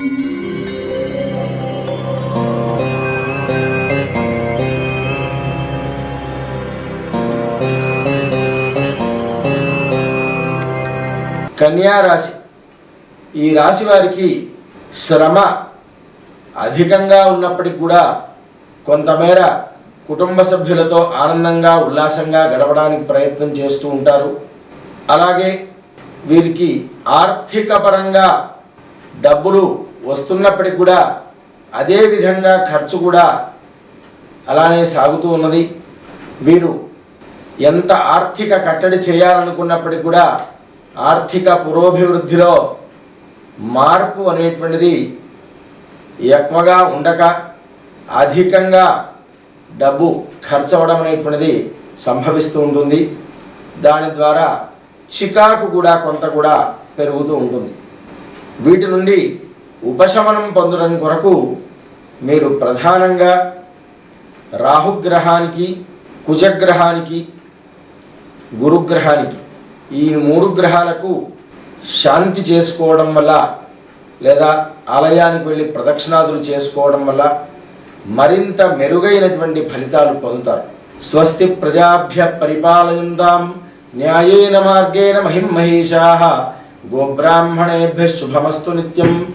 కన్యా రాశి. ఈ రాశి వారికి శ్రమ అధికంగా ఉన్నప్పటికీ కూడా కొంతమేర కుటుంబ సభ్యులతో ఆనందంగా ఉల్లాసంగా గడపడానికి ప్రయత్నం చేస్తూ ఉంటారు. అలాగే వీరికి ఆర్థిక పరంగా డబ్బులు వస్తున్నప్పటికి కూడా అదే విధంగా ఖర్చు కూడా అలానే సాగుతూ ఉన్నది. వీరు ఎంత ఆర్థిక కట్టడి చేయాలనుకున్నప్పటికీ కూడా ఆర్థిక పురోభివృద్ధిలో మార్పు అనేటువంటిది ఎక్కువగా ఉండక అధికంగా డబ్బు ఖర్చు అవ్వడం అనేటువంటిది సంభవిస్తూ ఉంటుంది. దాని ద్వారా చికాకు కూడా కొంత కూడా పెరుగుతూ ఉంటుంది. వీటి నుండి ఉపశమనం పొందడం కొరకు మీరు ప్రధానంగా రాహుగ్రహానికి కుజగ్రహానికి గురుగ్రహానికి ఈ మూడు గ్రహాలకు శాంతి చేసుకోవడం వల్ల లేదా ఆలయానికి వెళ్ళి ప్రదక్షిణాదులు చేసుకోవడం వల్ల మరింత మెరుగైనటువంటి ఫలితాలు పొందుతారు. స్వస్తి ప్రజాభ్య పరిపాలయందాం న్యాయేన మార్గేణ మహిం మహిషా గోబ్రాహ్మణేభ్య శుభమస్తు నిత్యం